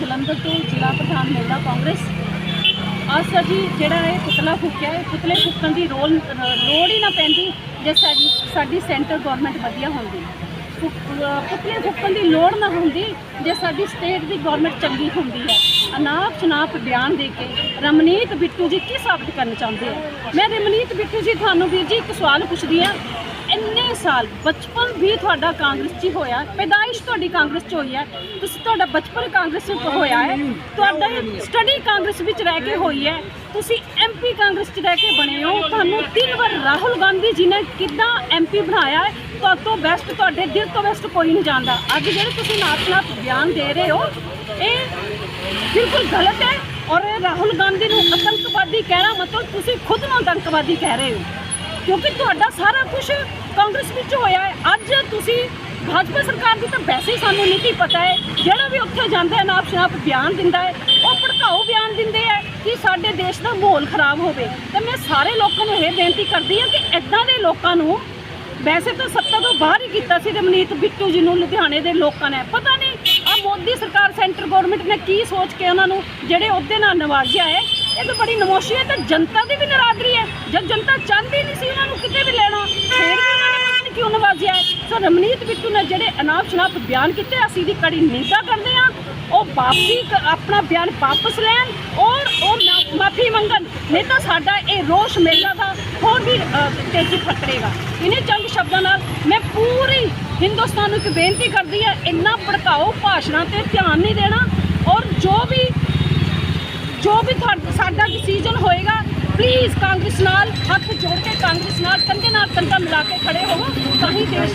ਜਲੰਧਰ ਤੋਂ ਜ਼ਿਲ੍ਹਾ ਪ੍ਰਧਾਨ ਮਹਿਲਾ ਕਾਂਗਰਸ। ਅੱਜ ਅਸੀਂ ਜਿਹੜਾ ਇਹ ਪੁਤਲਾ ਫੂਕਿਆ, ਇਹ ਪੁਤਲੇ ਫੂਕਣ ਦੀ ਰੋਲ ਲੋੜ ਹੀ ਨਾ ਪੈਂਦੀ ਜੇ ਸਾਡੀ ਸਾਡੀ ਸੈਂਟਰ ਗਵਰਨਮੈਂਟ ਵਧੀਆ ਹੁੰਦੀ। ਪੁਤਲੇ ਫੂਕਣ ਦੀ ਲੋੜ ਨਾ ਹੁੰਦੀ, ਜੇ ਸਾਡੀ ਸਟੇਟ ਦੀ ਗਵਰਨਮੈਂਟ ਚੰਗੀ ਹੁੰਦੀ ਹੈ। ਅਨਾਪ ਸ਼ਨਾਪ ਬਿਆਨ ਦੇ ਕੇ ਰਮਨੀਤ ਬਿੱਟੂ ਜੀ ਕੀ ਸਾਬਤ ਕਰਨਾ ਚਾਹੁੰਦੇ ਆ ਮੈਂ ਰਮਨੀਤ ਬਿੱਟੂ ਜੀ, ਤੁਹਾਨੂੰ ਵੀਰ ਜੀ ਇੱਕ ਸਵਾਲ ਪੁੱਛਦੀ ਆ ਇੰਨੇ ਸਾਲ ਬਚਪਨ ਵੀ ਤੁਹਾਡਾ ਕਾਂਗਰਸ 'ਚ ਹੋਇਆ, ਪੈਦਾਇਸ਼ ਤੁਹਾਡੀ ਕਾਂਗਰਸ 'ਚ ਹੋਈ ਹੈ। ਤੁਸੀਂ ਤੁਹਾਡਾ ਬਚਪਨ ਕਾਂਗਰਸ 'ਚ ਹੋਇਆ ਹੈ, ਤੁਹਾਡਾ ਸਟੱਡੀ ਕਾਂਗਰਸ ਵਿੱਚ ਰਹਿ ਕੇ ਹੋਈ ਹੈ। ਤੁਸੀਂ ਐਮਪੀ ਕਾਂਗਰਸ 'ਚ ਰਹਿ ਕੇ ਬਣੇ ਹੋ। ਤੁਹਾਨੂੰ ਤਿੰਨ ਵਾਰ ਰਾਹੁਲ ਗਾਂਧੀ ਜੀ ਨੇ ਕਿੱਦਾਂ ਐਮਪੀ ਬਣਾਇਆ ਹੈ? ਤੁਹਾਡੇ ਤੋਂ ਬੈਸਟ ਤੁਹਾਡੇ ਦਿਲ ਤੋਂ ਬੈਸਟ ਕੋਈ ਨਹੀਂ ਜਾਣਦਾ। ਅੱਜ ਜਿਹੜੇ ਤੁਸੀਂ ਨਾਚ-ਨਾਚ ਬਿਆਨ ਦੇ ਰਹੇ ਹੋ, ਇਹ ਬਿਲਕੁਲ ਗਲਤ ਹੈ ਔਰ ਰਾਹੁਲ ਗਾਂਧੀ ਨੂੰ ਆਤੰਕਵਾਦੀ ਕਹਿਣਾ ਮਤਲਬ ਤੁਸੀਂ ਖੁਦ ਨੂੰ ਆਤੰਕਵਾਦੀ ਕਹਿ ਰਹੇ ਹੋ। ਕਿਉਂਕਿ ਤੁਹਾਡਾ ਸਾਰਾ ਕੁਝ ਕਾਂਗਰਸ ਵਿੱਚ ਹੋਇਆ ਹੈ। ਅੱਜ ਤੁਸੀਂ ਭਾਜਪਾ ਸਰਕਾਰ ਦੀ ਤਾਂ ਵੈਸੇ ਹੀ ਸਾਨੂੰ ਨੀਤੀ ਪਤਾ ਹੈ, ਜਿਹੜਾ ਵੀ ਉੱਥੇ ਜਾਂਦਾ ਹੈ ਨਾਪ ਸ਼ਨਾਪ ਬਿਆਨ ਦਿੰਦਾ ਹੈ, ਉਹ ਭੜਕਾਊ ਬਿਆਨ ਦਿੰਦੇ ਹੈ ਕਿ ਸਾਡੇ ਦੇਸ਼ ਦਾ ਮਾਹੌਲ ਖਰਾਬ ਹੋਵੇ। ਤੇ ਮੈਂ ਸਾਰੇ ਲੋਕਾਂ ਨੂੰ ਇਹ ਬੇਨਤੀ ਕਰਦੀ ਹਾਂ ਕਿ ਇਦਾਂ ਦੇ ਲੋਕਾਂ ਨੂੰ ਵੈਸੇ ਤਾਂ ਸੱਤਾ ਤੋਂ ਬਾਹਰ ਹੀ ਕੀਤਾ ਸੀ ਰਮਨੀਤ ਬਿੱਟੂ ਜੀ ਨੂੰ ਲੁਧਿਆਣੇ ਦੇ ਲੋਕਾਂ ਨੇ। ਪਤਾ ਨਹੀਂ ਆ ਮੋਦੀ ਸਰਕਾਰ, ਸੈਂਟਰ ਗਵਰਨਮੈਂਟ ਨੇ ਕੀ ਸੋਚ ਕੇ ਉਹਨਾਂ ਨੂੰ ਜਿਹੜੇ ਉਹਦੇ ਨਾਲ ਨਵਾਜ਼ਿਆ ਹੈ, ਇਹ ਤਾਂ ਬੜੀ ਨਮੋਸ਼ੀ ਹੈ ਤੇ ਜਨਤਾ ਦੀ ਵੀ ਨਰਾਦਰੀ ਹੈ। ਜਦ ਜਨਤਾ ਚਾਹੁੰਦੀ ਨਹੀਂ ਸੀ ਉਹਨਾਂ ਨੂੰ ਕਿਤੇ ਵੀ ਲੈਣਾ, ਫਿਰ ਵੀ ਉਹਨਾਂ ਨੇ ਪਤਾ ਨਹੀਂ ਕਿਉਂ ਨਵਾਜ਼ਿਆ ਹੈ। ਸੋ ਰਮਨੀਤ ਬਿੱਟੂ ਨੇ ਜਿਹੜੇ ਅਨਾਪ ਸ਼ਨਾਪ ਬਿਆਨ ਕੀਤੇ, ਅਸੀਂ ਦੀ ਕੜੀ ਨਿੰਦਾ ਕਰਦੇ ਹਾਂ। ਉਹ ਵਾਪਸੀ ਆਪਣਾ ਬਿਆਨ ਵਾਪਸ ਲੈਣ ਔਰ ਉਹ ਮਾਫੀ ਮੰਗਣ। ਨਹੀਂ ਤਾਂ ਸਾਡਾ ਇਹ ਰੋਸ਼ ਮੇਲਾ ਦਾ ਹੋਰ ਵੀ ਤੇਜ਼ੀ ਫਟੜੇਗਾ ਇਹਨੇ ਚੰਦ ਸ਼ਬਦਾਂ ਨਾਲ ਮੈਂ ਪੂਰੀ ਹਿੰਦੁਸਤਾਨ ਨੂੰ ਇੱਕ ਬੇਨਤੀ ਕਰਦੀ ਹਾਂ, ਇੰਨਾ ਭੜਕਾਓ ਭਾਸ਼ਣਾਂ ਤੇ ਧਿਆਨ ਨਹੀਂ ਦੇਣਾ ਔਰ ਜੋ ਵੀ ਜੋ ਵੀ ਤੁਹਾਡਾ ਸਾਡਾ ਡਿਸੀਜਨ ਹੋਏਗਾ ਪਲੀਜ਼ ਕਾਂਗਰਸ ਨਾਲ ਹੱਥ ਜੋੜ ਕੇ ਕਾਂਗਰਸ ਨਾਲ ਕੰਧੇ ਨਾਲ ਕੰਧਾ ਮਿਲਾ ਕੇ ਖੜੇ ਹੋਵੋ ਤਾਂ ਹੀ ਦੇਸ਼